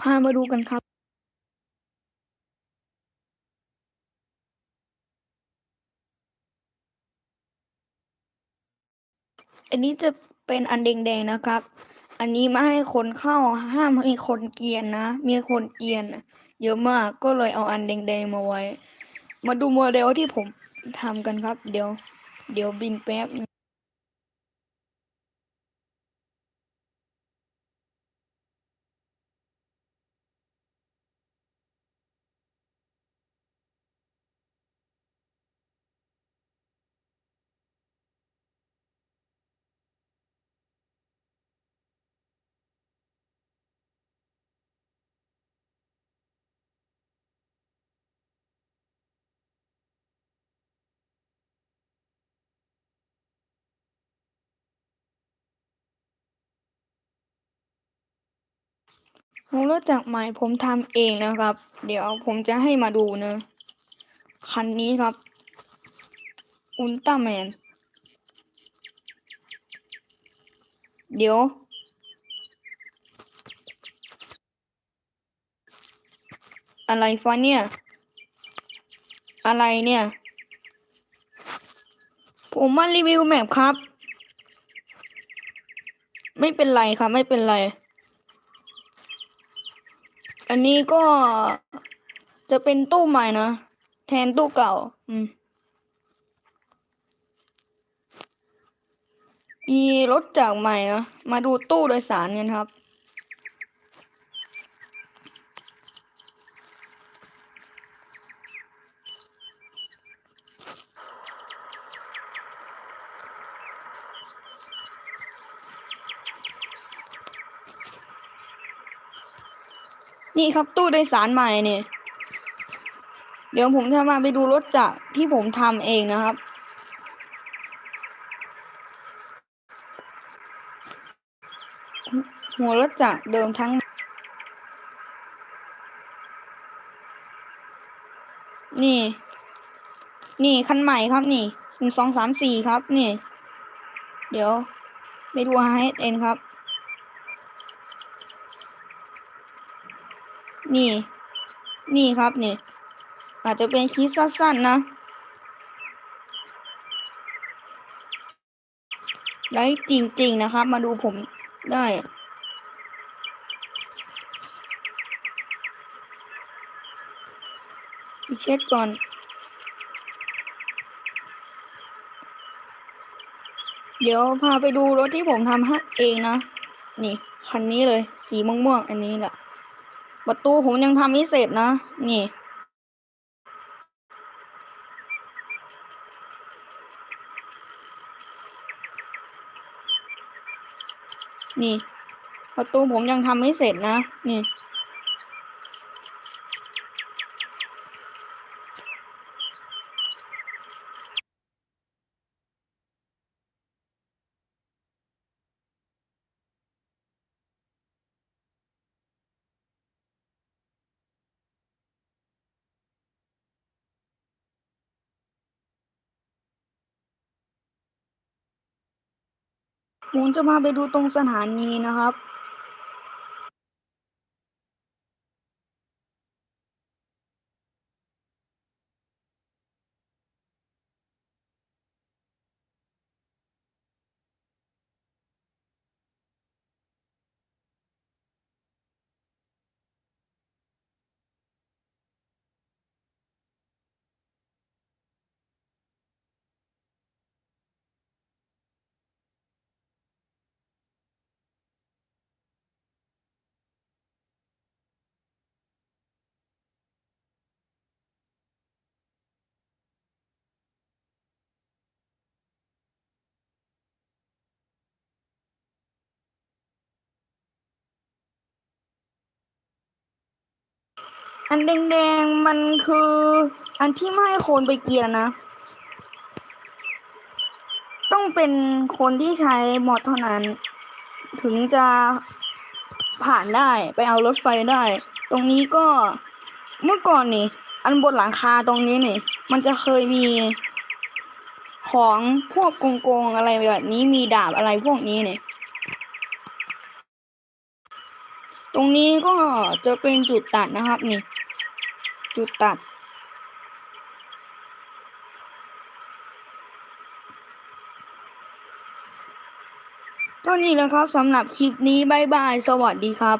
พามาดูกันครับ อันนี้จะเป็นอันแดงๆนะครับ อันนี้ไม่ให้คนเข้าห้ามให้คนเกียนนะ มีคนเกียนเยอะมากก็เลยเอาอันแดงๆมาไว้ มาดูโมเดลที่ผมทำกันครับ เดี๋ยว เดี๋ยวบินแป๊บ ผมรู้จักใหม่ผมทำเองนะครับ เดี๋ยวผมจะให้มาดูเนะคันนี้ครับ อุลตร้าแมน เดี๋ยว อะไรฟะเนี่ย อะไรเนี่ย ผมมารีวิวแมปครับ ไม่เป็นไรครับ ไม่เป็นไร อันนี้ก็จะเป็นตู้ใหม่นะ แทนตู้เก่า อืม มีรถจากใหม่นะ มาดูตู้โดยสารกันครับ นี่ครับตู้โดยสารใหม่เนี่ย เดี๋ยวผมจะมาไปดูรถจากที่ผมทำเองนะครับ หัวรถจักรเดิมทั้ง นี่ นี่คันใหม่ครับนี่หนึ่งสองสามสี่ครับ นี่ เดี๋ยวไปดูให้เองครับ นี่ นี่ครับนี่ อาจจะเป็นคลิปสั้นๆนะ ไลฟ์จริงๆนะครับ มาดูผมได้เช็ดก่อนเดี๋ยวพาไปดูรถที่ผมทำให้เองนะ นี่ คันนี้เลย สีม่วงๆ อันนี้แหละ ประตูผมยังทำไม่เสร็จนะ นี่ นี่ ประตูผมยังทำไม่เสร็จนะ นี่ ผมจะมาไปดูตรงสถานีนะครับ อันแดงๆมันคือ อันที่ไม่ให้คนไปเกียร์นะ ต้องเป็นคนที่ใช้มอดเท่านั้น ถึงจะผ่านได้ไปเอารถไฟได้ ตรงนี้ก็เมื่อก่อนนี่ อันบนหลังคาตรงนี้นี่ มันจะเคยมีของพวกโกงๆอะไรแบบนี้มีดาบอะไรพวกนี้เนี่ยตตรงนี้ก็จะเป็นจุดตัดนะครับนี่ จุดตัด ก็นี่นะครับสำหรับคลิปนี้บายบาย สวัสดีครับ